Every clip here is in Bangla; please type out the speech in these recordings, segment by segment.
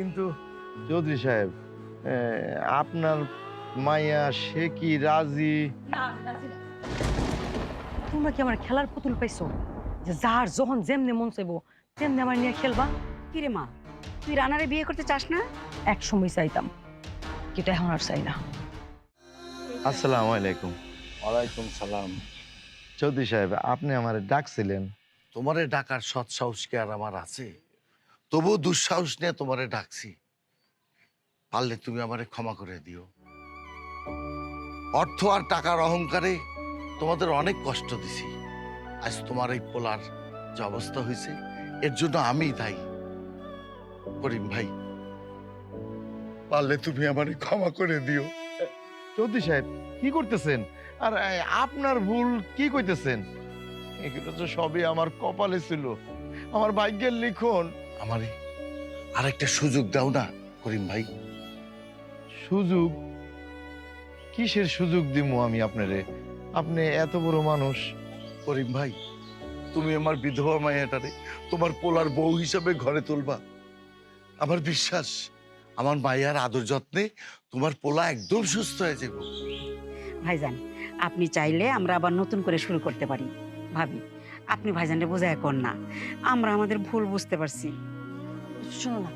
কিন্তু চৌধুরী সাহেব আপনার মাইয়া সে কি রাজি? তোমরা কি আমার খেলার পুতুল পাইছো? যে যার যখন যেমনে মন চাইব তেমনি আমার নিয়ে খেলবা? কিরে মা তুই রানারে বিয়ে করতে চাস না? এক সময় চাইতাম কিন্তু এখন আর চাই না। আসসালামু আলাইকুম ওয়ালাইকুম সালাম। চৌধুরী সাহেব আপনি আমার ডাকছিলেন। তোমারে ডাকার সৎ সাহস কি আর আমার আছে? তবু দুঃসাহস নিয়ে তোমারে ডাকছি। পারলে তুমি আমারে ক্ষমা করে দিও। অর্থ আর টাকার অহংকারে তোমাদের অনেক কষ্ট দিছি। আজ তোমার এই পোলার যে অবস্থা হয়েছে, এর জন্য আমি দায়ী। করিম ভাই, পারলে তুমি আমারে ক্ষমা করে দিও। চৌধুরী সাহেব, কি করতেছেন? আর আপনার ভুল কি কইতেছেন? এগুলো তো সবই আমার কপালে ছিল। আমার ভাগ্যের লিখন আমারে আরেকটা সুযোগ দাও না করিম ভাই। সুযোগ? কিসের সুযোগ দিমু আমি আপনারে? আপনি এত বড় মানুষ। করিম ভাই তুমি আমার বিধবা মায়াটারে তোমার পোলার বউ হিসাবে ঘরে তুলবা। আমার বিশ্বাস আমার মায়ের আদর যত্নে তোমার পোলা একদম সুস্থ হয়ে যাবে ভাইজান আপনি চাইলে আমরা আবার নতুন করে শুরু করতে পারি। ভাবি আপনি ভাইজানকে বোঝায় কর না। আমরা আমাদের ভুল বুঝতে পারছি। শোনো না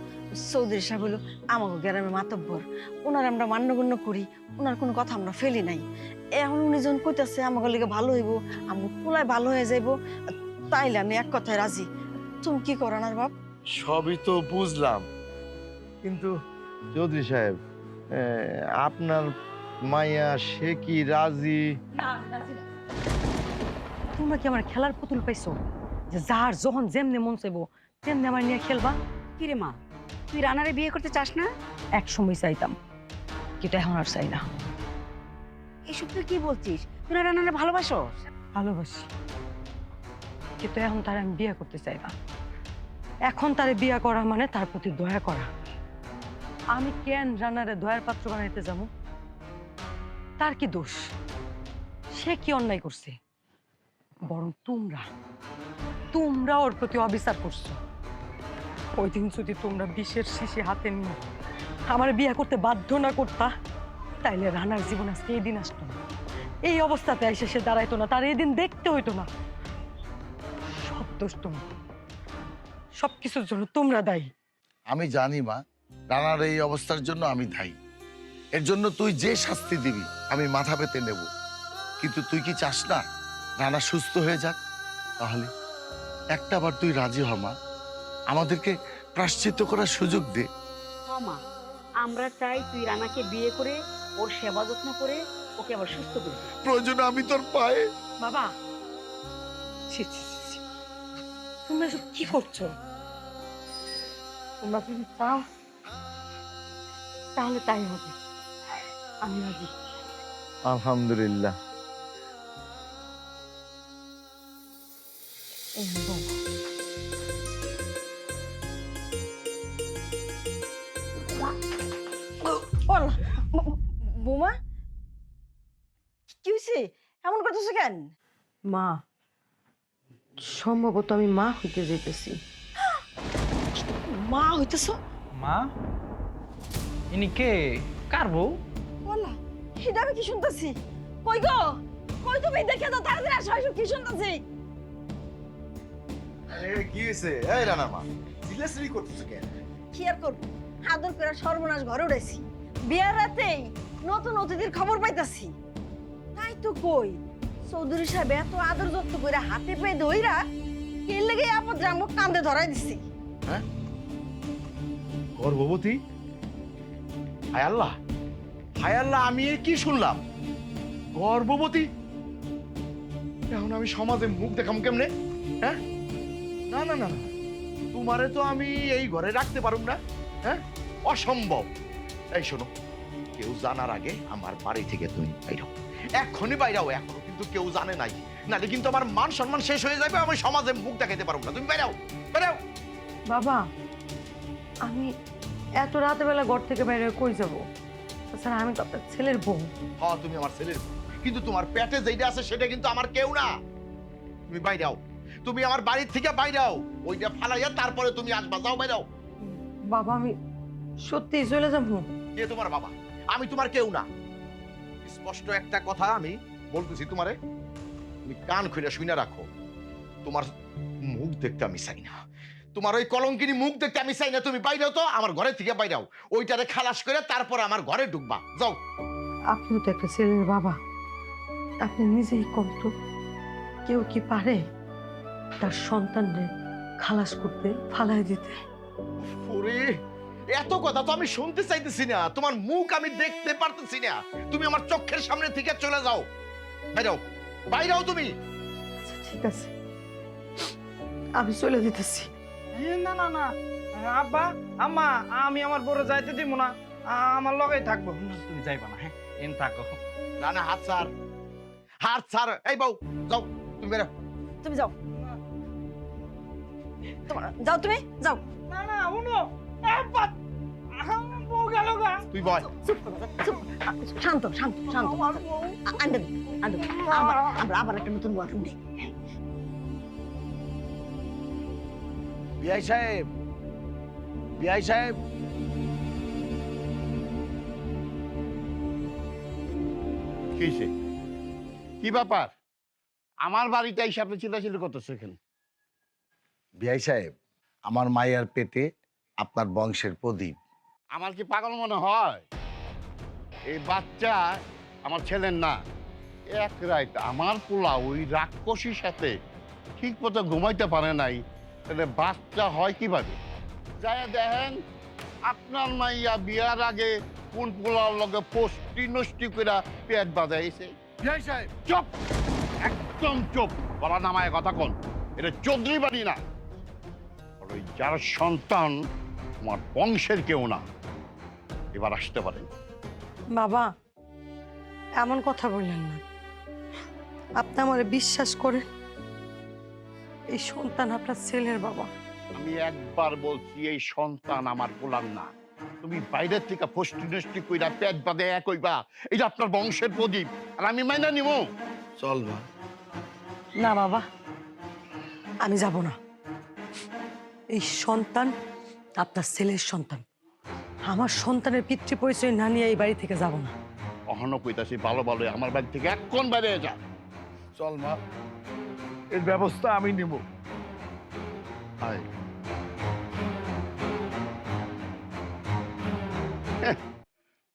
চৌধুরী সাহেব হলো আমাকে গ্রামের মাতব্বর। ওনার আমরা মান্যগণ্য করি ওনার কোনো কথা আমরা ফেলি নাই। এখন উনি যখন কইতাছে আমাকে লেগে ভালো হইব আমার পোলায় ভালো হয়ে যাইব তাইলে আমি এক কথায় রাজি। তুমি কি করানার বাপ? সবই তো বুঝলাম। কিন্তু চৌধুরী সাহেব আপনার মাইয়া সে কি রাজি? তোমরা কি আমার খেলার পুতুল পাইছো? যে যার যখন যেমনে মন চাইব তেমনি আমার নিয়ে খেলবা? কিরে মা তুই রানারে বিয়ে করতে চাস না? এক সময় চাইতাম কিন্তু এখন আর চাই না। এসব তুই কি বলছিস? তুই না রানারে ভালোবাসো ভালোবাসি কিন্তু এখন তার আমি বিয়ে করতে চাই না। এখন তারে বিয়ে করা মানে তার প্রতি দয়া করা। আমি কেন রানারে দয়ার পাত্র বানাইতে যাব? তার কি দোষ? সে কি অন্যায় করছে? বরং তোমরা তোমরা ওর প্রতি অবিচার করছ। ওই দিন যদি তোমরা বিষের শিশি হাতে নিয়ে আমার বিয়ে করতে বাধ্য না করতা, তাইলে রানার জীবন আজকে এই দিন আসতো না। এই অবস্থাতে এসে সে দাঁড়াইতো না, তার এই দিন দেখতে হইতো না। সব দোষ তোমার। সব কিছুর জন্য তোমরা দায়ী। আমি জানি মা, রানার এই অবস্থার জন্য আমি দায়ী। এর জন্য তুই যে শাস্তি দিবি, আমি মাথা পেতে নেব। কিন্তু তুই কি চাস না রানা সুস্থ হয়ে যাক? তাহলে একটা বার তুই রাজি হ মা। আমাদেরকে প্রাশ্চিত্য করার সুযোগ দে। মা আমরা চাই তুই রানাকে বিয়ে করে ওর সেবা যত্ন করে ওকে আবার সুস্থ করবি প্রয়োজনে আমি তোর পায়ে বাবা। ছি, ছি, ছি, ছি। তোমরা সব কি করছ? তোমরা যদি চাও তাহলে তাই হবে। আমি রাজি। আলহামদুলিল্লাহ। এই কেন মা সম্ভবত আমি মা হইতে যেতেছি মা হইতেছ? মা? ইনি কে? কার বউ? বলা এটা আমি কি শুনতেছি? কই গো? কই তুমি? দেখে তো তাড়াতাড়ি আসো আসো কি শুনতেছি? কি হয়েছে এই রানা মা সিলেসরি করতেছো কেন? কি আর করব? আদর করে সর্বনাশ ঘরে উঠেছি বিয়ার রাতেই নতুন অতিথির খবর পাইতাছি। তাই তো কই? চৌধুরী সাহেব এত আদর যত্ন করে হাতে পেয়ে ধইরা এর লেগে আপদ রামক কান্দে ধরাই দিছি। গর্ভবতী? হায় আল্লাহ। হায় আল্লাহ, আমি কি শুনলাম? গর্ভবতী? এখন আমি সমাজে মুখ দেখাম কেমনে? হ্যাঁ? না না না। তোমারে তো আমি এই ঘরে রাখতে পারুম না। হ্যাঁ? অসম্ভব। এই শোনো, কেউ জানার আগে আমার বাড়ি থেকে তুমি বাইরাও এখনই বাইরাও এখনও কিন্তু কেউ জানে নাই। নালে কিন্তু আমার মান সম্মান শেষ হয়ে যাবে আমি সমাজে মুখ দেখাতে পারব না। তুমি বেরাও বেরাও বাবা আমি এত রাতে বেলা ঘর থেকে বাইরে কই যাব? তাছাড়া আমি তো আপনার ছেলের বউ। হ্যাঁ তুমি আমার ছেলের বউ। কিন্তু তোমার পেটে যেটা আছে সেটা কিন্তু আমার কেউ না। তুমি বাইরাও তুমি আমার বাড়ির থেকে বাইরাও ওইটা ফালাইয়া তারপরে তুমি আসবা। যাও বাইরাও বাবা আমি সত্যি চলে যাব। কে তোমার বাবা? আমি তোমার কেউ না। স্পষ্ট একটা কথা আমি বলতেছি তোমারে তুমি কান খুলে শুনে রাখো। তোমার মুখ দেখতে আমি চাই না। তোমার ওই কলঙ্কিনী মুখ দেখতে আমি চাই না। তুমি বাইরেও তো আমার ঘরে থেকে বাইরেও। ওইটারে খালাস করে তারপর আমার ঘরে ঢুকবা। যাও। আপনিও তো একটা ছেলের বাবা। আপনি নিজেই কম তো। কেউ কি পারে তার সন্তানরে খালাস করতে ফালাই দিতে? ওরে এত কথা তো আমি শুনতে চাইতেছি না। তোমার মুখ আমি দেখতে পারতেছি না। তুমি আমার চোখের সামনে থেকে চলে যাও। বাইরেও বাইরেও তুমি। আচ্ছা ঠিক আছে। আমি চলে দিতেছি এ, না না না। আব্বা আম্মা আমি আমার বড় যাইতে দিব না। আমার লগেই থাকব। তুমি যাইবা না হ্যাঁ? এন থাকো। না না হাত ছাড়। হাত ছাড়। এই বউ যাও তুমি বেরো। তুমি যাও। তোমার যাও তুমি যাও। না না উনো আব্বা তুই বয়। চুপ করো, চুপ। শান্ত শান্ত শান্ত। আবার আমরা আবার একটা নতুন নেই। বিআই সাহেব বিআই সাহেব। কিসে কি ব্যাপার? আমার বাড়িতে এই সাথে চিল্লাচিল্লি করতেছে এখানে বিআই সাহেব আমার মায়ের পেটে আপনার বংশের প্রদীপ। আমার কি পাগল মনে হয়? এই বাচ্চা আমার ছেলের না। এক রাত আমার পোলা ওই রাক্ষসীর সাথে ঠিক মতো ঘুমাইতে পারে নাই। তাহলে বাচ্চা হয় কীভাবে? যায় দেখেন আপনার মাইয়া বিয়ার আগে কোন পোলার লগে পোস্টি নষ্টি করে পেট বাজাইছে চুপ! একদম চুপ! বলা নামায় কথা কোন। এটা চৌধুরী বাড়ি না। ওই যার সন্তান তোমার বংশের কেউ না। এবার আসতে পারেন বাবা এমন কথা বললেন না। আপনি আমার বিশ্বাস করেন? এই সন্তান আপনার ছেলের বাবা। আমি একবার বলছি এই সন্তান আমার পোলার না। তুমি বাইরের থেকে ফষ্টি নষ্টি কইরা পেট বাঁধে এক হইবা এটা আপনার বংশের প্রদীপ আর আমি মাইনা নিব। চল মা। না বাবা আমি যাব না। এই সন্তান আপনার ছেলের সন্তান। আমার সন্তানের পিতৃ পরিচয় না নিয়ে এই বাড়ি থেকে যাব না। অহনো কইতাছি ভালো ভালো আমার বাড়ি থেকে এক্ষণ বাইরে যা। চল মা এর ব্যবস্থা আমি নেব। আয়।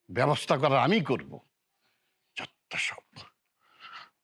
ব্যবস্থা করার আমি করব।